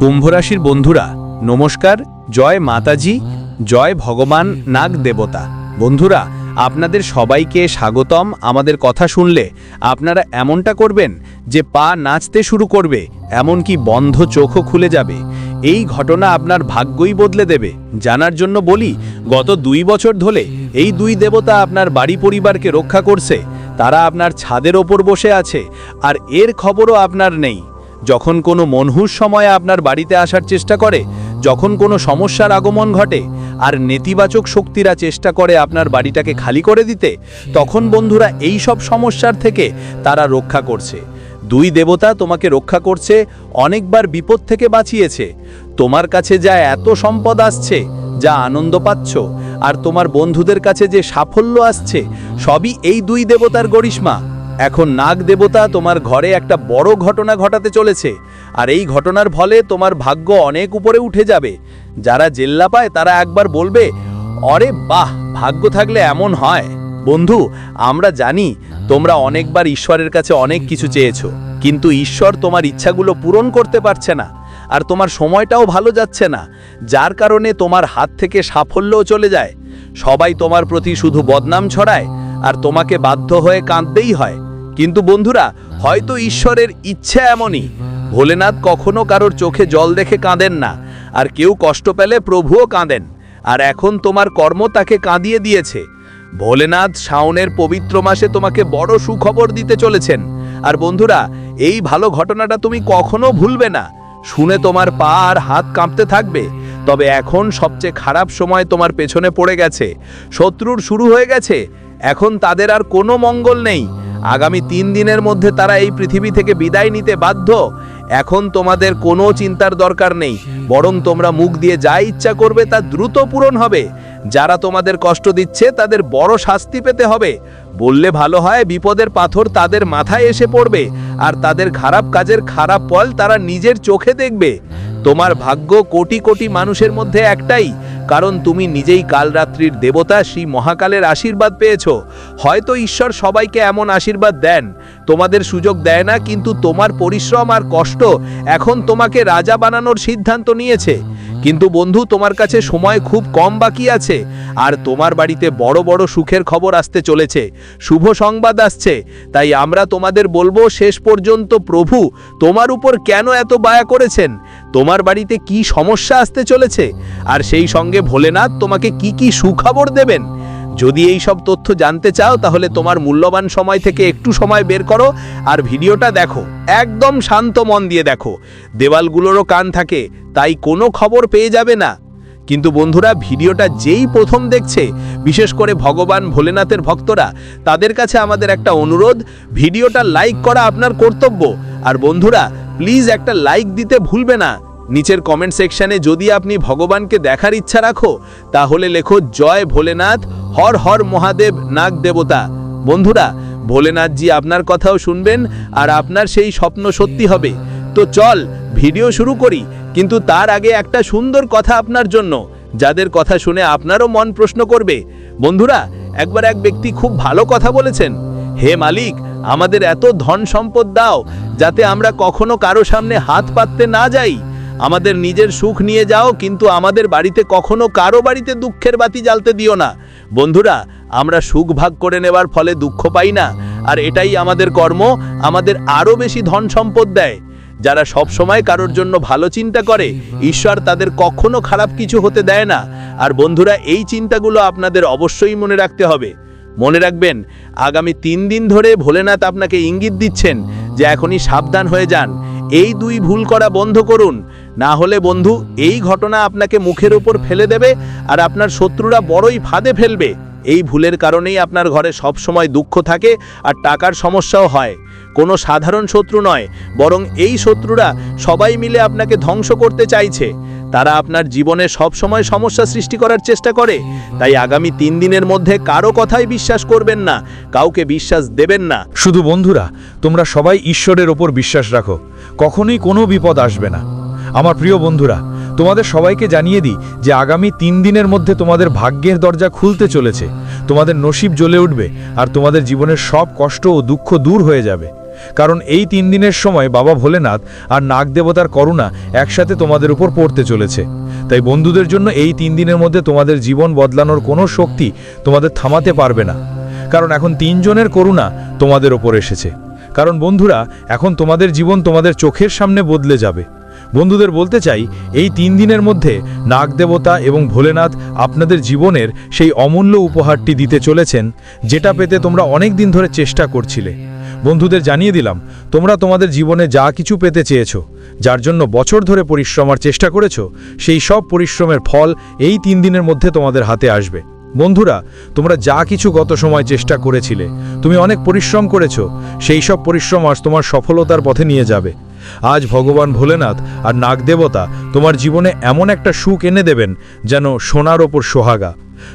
কুম্ভরাশির বন্ধুরা, নমস্কার, জয় মাতাজি, জয় ভগবান নাগ দেবতা। বন্ধুরা, আপনাদের সবাইকে স্বাগতম। আমাদের কথা শুনলে আপনারা এমনটা করবেন যে পা নাচতে শুরু করবে, এমনকি বন্ধ চোখও খুলে যাবে। এই ঘটনা আপনার ভাগ্যই বদলে দেবে। জানার জন্য বলি, গত দুই বছর ধরে এই দুই দেবতা আপনার বাড়ি পরিবারকে রক্ষা করছে। তারা আপনার ছাদের ওপর বসে আছে, আর এর খবরও আপনার নেই। যখন কোনো মনহুস সময়ে আপনার বাড়িতে আসার চেষ্টা করে, যখন কোনো সমস্যার আগমন ঘটে আর নেতিবাচক শক্তিরা চেষ্টা করে আপনার বাড়িটাকে খালি করে দিতে, তখন বন্ধুরা এই সব সমস্যার থেকে তারা রক্ষা করছে। দুই দেবতা তোমাকে রক্ষা করছে, অনেকবার বিপদ থেকে বাঁচিয়েছে। তোমার কাছে যা এত সম্পদ আসছে, যা আনন্দ পাচ্ছ, আর তোমার বন্ধুদের কাছে যে সাফল্য আসছে, সবই এই দুই দেবতার গরিষ্মা। এখন নাগ দেবতা তোমার ঘরে একটা বড় ঘটনা ঘটাতে চলেছে, আর এই ঘটনার ফলে তোমার ভাগ্য অনেক উপরে উঠে যাবে। যারা জেল্লা পায়, তারা একবার বলবে, অরে বাহ, ভাগ্য থাকলে এমন হয়। বন্ধু, আমরা জানি তোমরা অনেকবার ঈশ্বরের কাছে অনেক কিছু চেয়েছো, কিন্তু ঈশ্বর তোমার ইচ্ছাগুলো পূরণ করতে পারছে না, আর তোমার সময়টাও ভালো যাচ্ছে না, যার কারণে তোমার হাত থেকে সাফল্যও চলে যায়। সবাই তোমার প্রতি শুধু বদনাম ছড়ায়, আর তোমাকে বাধ্য হয়ে কাঁদতেই হয়। কিন্তু বন্ধুরা, হয়তো ঈশ্বরের ইচ্ছা এমনই। ভোলেনাথ কখনো কারোর চোখে জল দেখে কাঁদেন না, আর কেউ কষ্ট পেলে প্রভুও কাঁদেন, আর এখন তোমার কর্ম তাকে কাঁদিয়ে দিয়েছে। ভোলেনাথ শাওনের পবিত্র মাসে তোমাকে বড় সুখবর দিতে চলেছেন। আর বন্ধুরা, এই ভালো ঘটনাটা তুমি কখনো ভুলবে না। শুনে তোমার পা আর হাত কাঁপতে থাকবে, তবে এখন সবচেয়ে খারাপ সময় তোমার পেছনে পড়ে গেছে। শত্রুর শুরু হয়ে গেছে, এখন তাদের আর কোনো মঙ্গল নেই। আগামী তিন দিনের মধ্যে তারা এই পৃথিবী থেকে বিদায় নিতে বাধ্য। এখন তোমাদের কোনো চিন্তার দরকার নেই। বরং তোমরা মুখ দিয়ে যা ইচ্ছা করবে তা দ্রুত পূরণ হবে। যারা তোমাদের কষ্ট দিচ্ছে, তাদের বড় শাস্তি পেতে হবে। বললে ভালো হয়, বিপদের পাথর তাদের মাথায় এসে পড়বে। আর তাদের খারাপ কাজের খারাপ ফল তারা নিজের চোখে দেখবে। তোমার ভাগ্য কোটি কোটি মানুষের মধ্যে একটাই। কারণ তুমি নিজেই কালরাত্রির দেবতা, শ্রী মহাকালের আশীর্বাদ পেয়েছ। হয়তো ঈশ্বর সবাইকে এমন আশীর্বাদ দেন। তোমাদের সুযোগ দেয় না, কিন্তু তোমার পরিশ্রম আর কষ্ট এখন তোমাকে রাজা বানানোর সিদ্ধান্ত নিয়েছে। কিন্তু বন্ধু, তোমার কাছে সময় খুব কম বাকি আছে, আর তোমার বাড়িতে বড় বড় সুখের খবর আসতে চলেছে, শুভ সংবাদ আসছে, তাই আমরা তোমাদের বলব শেষ পর্যন্ত প্রভু, তোমার উপর কেন এত বায়া করেছেন? তোমার বাড়িতে কি সমস্যা আসতে চলেছে? আর সেই সঙ্গে ভোলেনাথ, তোমাকে কি কি সুখবর দেবেন? যদি এই সব তথ্য জানতে চাও, তাহলে তোমার মূল্যবান সময় থেকে একটু সময় বের করো আর ভিডিওটা দেখো। একদম শান্ত মন দিয়ে দেখো। দেওয়ালগুলোরও কান থাকে, তাই কোনো খবর পেয়ে যাবে না। কিন্তু বন্ধুরা, ভিডিওটা যেই প্রথম দেখছে, বিশেষ করে ভগবান ভোলেনাথের ভক্তরা, তাদের কাছে আমাদের একটা অনুরোধ, ভিডিওটা লাইক করা আপনার কর্তব্য। আর বন্ধুরা, প্লিজ একটা লাইক দিতে ভুলবে না। নিচের কমেন্ট সেকশনে যদি আপনি ভগবানকে দেখার ইচ্ছা রাখো, তাহলে লেখো, জয় ভোলেনাথ হর হর মহাদেব, নাগ দেবতা। বন্ধুরা ভোলেনাথজি আপনার কথাও শুনবেন আর আপনার সেই স্বপ্ন সত্যি হবে। তো চল, ভিডিও শুরু করি, কিন্তু তার আগে একটা সুন্দর কথা আপনার জন্য। যাদের কথা শুনে আপনারও মন প্রশ্ন করবে। বন্ধুরা, একবার এক ব্যক্তি খুব ভালো কথা বলেছেন। হে মালিক, আমাদের এত ধন সম্পদ দাও, যাতে আমরা কখনো কারও সামনে হাত পাততে না যাই। আমাদের নিজের সুখ নিয়ে যাও, কিন্তু আমাদের বাড়িতে কখনো কারও বাড়িতে দুঃখের বাতি জ্বালতে দিও না। বন্ধুরা, আমরা সুখ ভাগ করে নেবার ফলে দুঃখ পাই না, আর এটাই আমাদের কর্ম, আমাদের আরও বেশি ধন সম্পদ দেয়। যারা সব সময় কারোর জন্য ভালো চিন্তা করে, ঈশ্বর তাদের কখনো খারাপ কিছু হতে দেয় না। আর বন্ধুরা, এই চিন্তাগুলো আপনাদের অবশ্যই মনে রাখতে হবে। মনে রাখবেন, আগামী তিন দিন ধরে ভোলেনাথ আপনাকে ইঙ্গিত দিচ্ছেন যে এখনই সাবধান হয়ে যান। এই দুই ভুল করা বন্ধ করুন। না হলে বন্ধু, এই ঘটনা আপনাকে মুখের উপর ফেলে দেবে আর আপনার শত্রুরা বড়ই ফাঁদে ফেলবে। এই ভুলের কারণেই আপনার ঘরে সব সময় দুঃখ থাকে আর টাকার সমস্যাও হয়। কোনো সাধারণ শত্রু নয়, বরং এই শত্রুরা সবাই মিলে আপনাকে ধ্বংস করতে চাইছে। তারা আপনার জীবনে সব সময় সমস্যা সৃষ্টি করার চেষ্টা করে। তাই আগামী তিন দিনের মধ্যে কারও কথাই বিশ্বাস করবেন না, কাউকে বিশ্বাস দেবেন না। শুধু বন্ধুরা, তোমরা সবাই ঈশ্বরের ওপর বিশ্বাস রাখো। কখনোই কোনো বিপদ আসবে না। আমার প্রিয় বন্ধুরা, তোমাদের সবাইকে জানিয়ে দিই যে আগামী তিন দিনের মধ্যে তোমাদের ভাগ্যের দরজা খুলতে চলেছে। তোমাদের নসিব জ্বলে উঠবে আর তোমাদের জীবনের সব কষ্ট ও দুঃখ দূর হয়ে যাবে। কারণ এই তিন দিনের সময় বাবা ভোলেনাথ আর নাগ দেবতার করুণা একসাথে তোমাদের উপর পড়তে চলেছে। তাই বন্ধুদের জন্য এই তিন দিনের মধ্যে তোমাদের জীবন বদলানোর কোনো শক্তি তোমাদের থামাতে পারবে না। কারণ এখন তিনজনের করুণা তোমাদের ওপর এসেছে। কারণ বন্ধুরা, এখন তোমাদের জীবন তোমাদের চোখের সামনে বদলে যাবে। বন্ধুদের বলতে চাই, এই তিন দিনের মধ্যে নাগ দেবতা এবং ভোলেনাথ আপনাদের জীবনের সেই অমূল্য উপহারটি দিতে চলেছেন, যেটা পেতে তোমরা অনেক দিন ধরে চেষ্টা করছিলে। বন্ধুদের জানিয়ে দিলাম, তোমরা তোমাদের জীবনে যা কিছু পেতে চেয়েছো, যার জন্য বছর ধরে পরিশ্রম আর চেষ্টা করেছ, সেই সব পরিশ্রমের ফল এই তিন দিনের মধ্যে তোমাদের হাতে আসবে। বন্ধুরা, তোমরা যা কিছু গত সময় চেষ্টা করেছিলে, তুমি অনেক পরিশ্রম করেছ, সেই সব পরিশ্রম আজ তোমার সফলতার পথে নিয়ে যাবে। আজ ভগবান ভোলেনাথ আর নাগদেবতা তোমার জীবনে এমন একটা সুখ এনে দেবেন যেন সোনার ওপর সোহাগা।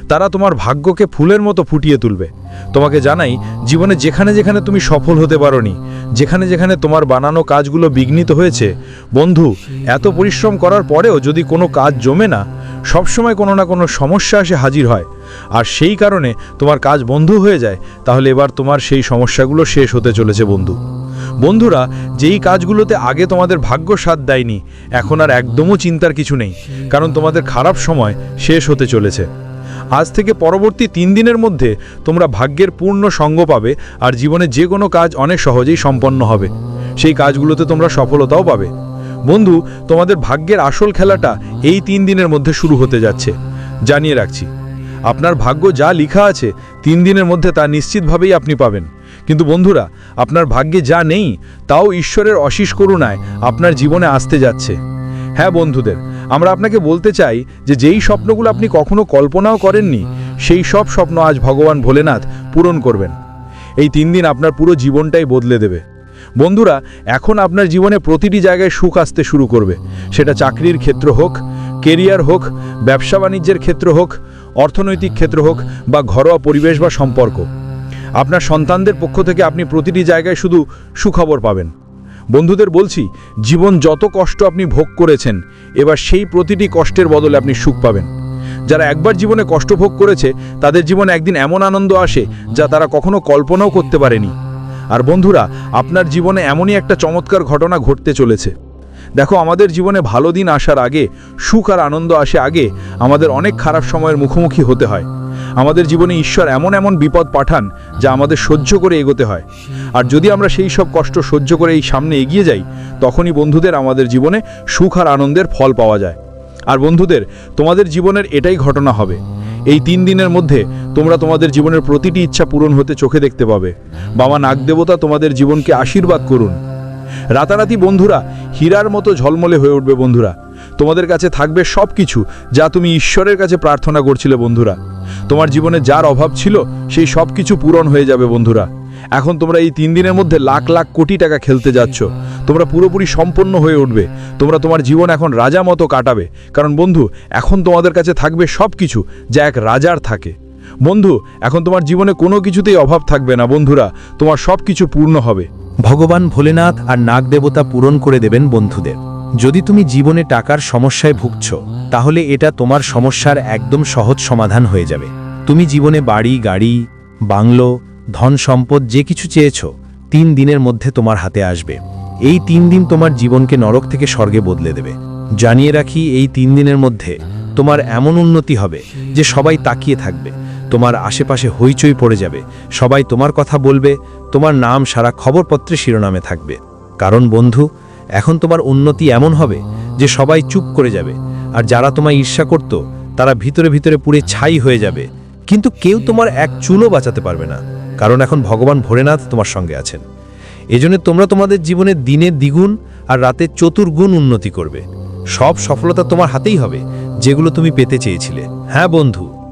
তারা তোমার ভাগ্যকে ফুলের মতো ফুটিয়ে তুলবে। তোমাকে জানাই, জীবনে যেখানে যেখানে তুমি সফল হতে পারোনি, যেখানে যেখানে তোমার বানানো কাজগুলো বিঘ্নিত হয়েছে, বন্ধু, এত পরিশ্রম করার পরেও যদি কোনো কাজ জমে না, সবসময় কোনো না কোনো সমস্যা এসে হাজির হয়। আর সেই কারণে তোমার কাজ বন্ধ হয়ে যায়, তাহলে এবার তোমার সেই সমস্যাগুলো শেষ হতে চলেছে, বন্ধু। বন্ধুরা, যেই কাজগুলোতে আগে তোমাদের ভাগ্য সাথ দেয়নি, এখন আর একদমও চিন্তার কিছু নেই, কারণ তোমাদের খারাপ সময় শেষ হতে চলেছে। আজ থেকে পরবর্তী তিন দিনের মধ্যে তোমরা ভাগ্যের পূর্ণ সঙ্গ পাবে আর জীবনে যে কোনো কাজ অনেক সহজেই সম্পন্ন হবে। সেই কাজগুলোতে তোমরা সফলতাও পাবে। বন্ধু, তোমাদের ভাগ্যের আসল খেলাটা এই তিন দিনের মধ্যে শুরু হতে যাচ্ছে। জানিয়ে রাখছি, আপনার ভাগ্য যা লেখা আছে, তিন দিনের মধ্যে তা নিশ্চিতভাবেই আপনি পাবেন। কিন্তু বন্ধুরা, আপনার ভাগ্যে যা নেই, তাও ঈশ্বরের অশিস করুণায় আপনার জীবনে আসতে যাচ্ছে। হ্যাঁ বন্ধুদের, আমরা আপনাকে বলতে চাই যে যেই স্বপ্নগুলো আপনি কখনো কল্পনাও করেননি, সেই সব স্বপ্ন আজ ভগবান ভোলেনাথ পূরণ করবেন। এই তিন দিন আপনার পুরো জীবনটাই বদলে দেবে। বন্ধুরা, এখন আপনার জীবনে প্রতিটি জায়গায় সুখ আসতে শুরু করবে। সেটা চাকরির ক্ষেত্র হোক, কেরিয়ার হোক, ব্যবসা বাণিজ্যের ক্ষেত্র হোক, অর্থনৈতিক ক্ষেত্র হোক বা ঘরোয়া পরিবেশ বা সম্পর্ক। আপনার সন্তানদের পক্ষ থেকে আপনি প্রতিটি জায়গায় শুধু সুখবর পাবেন। বন্ধুদের বলছি, জীবন যত কষ্ট আপনি ভোগ করেছেন, এবার সেই প্রতিটি কষ্টের বদলে আপনি সুখ পাবেন। যারা একবার জীবনে কষ্ট ভোগ করেছে, তাদের জীবনে একদিন এমন আনন্দ আসে যা তারা কখনো কল্পনাও করতে পারেনি। আর বন্ধুরা, আপনার জীবনে এমনই একটা চমৎকার ঘটনা ঘটতে চলেছে। দেখো, আমাদের জীবনে ভালো দিন আসার আগে, সুখ আর আনন্দ আসে আগে, আমাদের অনেক খারাপ সময়ের মুখোমুখি হতে হয়। আমাদের জীবনে ঈশ্বর এমন এমন বিপদ পাঠান যা আমাদের সহ্য করে এগোতে হয়। আর যদি আমরা সেই সব কষ্ট সহ্য করে এই সামনে এগিয়ে যাই, তখনই বন্ধুদের আমাদের জীবনে সুখ আর আনন্দের ফল পাওয়া যায়। আর বন্ধুদের, তোমাদের জীবনের এটাই ঘটনা হবে। এই তিন দিনের মধ্যে তোমরা তোমাদের জীবনের প্রতিটি ইচ্ছা পূরণ হতে চোখে দেখতে পাবে। বাবা নাগদেবতা তোমাদের জীবনকে আশীর্বাদ করুন। রাতারাতি বন্ধুরা, হীরার মতো ঝলমলে হয়ে উঠবে বন্ধুরা। তোমাদের কাছে থাকবে সব কিছু যা তুমি ঈশ্বরের কাছে প্রার্থনা করছিলে বন্ধুরা। তোমার জীবনে যার অভাব ছিল, সেই সব কিছু পূরণ হয়ে যাবে বন্ধুরা। এখন তোমরা এই তিন দিনের মধ্যে লাখ লাখ কোটি টাকা খেলতে যাচ্ছ। তোমরা পুরোপুরি সম্পন্ন হয়ে উঠবে। তোমরা তোমার জীবন এখন রাজা মতো কাটাবে। কারণ বন্ধু, এখন তোমাদের কাছে থাকবে সব কিছু যা এক রাজার থাকে। বন্ধু, এখন তোমার জীবনে কোনো কিছুতেই অভাব থাকবে না বন্ধুরা। তোমার সব কিছু পূর্ণ হবে। ভগবান ভোলেনাথ আর নাগদেবতা পূরণ করে দেবেন বন্ধুদের। যদি তুমি জীবনে টাকার সমস্যায় ভুগছ, তাহলে এটা তোমার সমস্যার একদম সহজ সমাধান হয়ে যাবে। তুমি জীবনে বাড়ি, গাড়ি, বাংলো, ধন সম্পদ যে কিছু চেয়েছ, তিন দিনের মধ্যে তোমার হাতে আসবে। এই তিন দিন তোমার জীবনকে নরক থেকে স্বর্গে বদলে দেবে। জানিয়ে রাখি, এই তিন দিনের মধ্যে তোমার এমন উন্নতি হবে যে সবাই তাকিয়ে থাকবে, তোমার আশেপাশে হইচই পড়ে যাবে, সবাই তোমার কথা বলবে, তোমার নাম সারা খবরপত্রে শিরোনামে থাকবে। কারণ বন্ধু এখন তোমার উন্নতি এমন হবে যে সবাই চুপ করে যাবে, আর যারা তোমায় ঈর্ষা করত, তারা ভিতরে ভিতরে পুড়ে ছাই হয়ে যাবে। কিন্তু কেউ তোমার এক চুলও বাঁচাতে পারবে না, কারণ এখন ভগবান ভোলেনাথ তোমার সঙ্গে আছেন। এজন্য তোমরা তোমাদের জীবনে দিনে দ্বিগুণ আর রাতে চতুর্গুণ উন্নতি করবে। সব সফলতা তোমার হাতেই হবে, যেগুলো তুমি পেতে চেয়েছিলে। হ্যাঁ বন্ধু।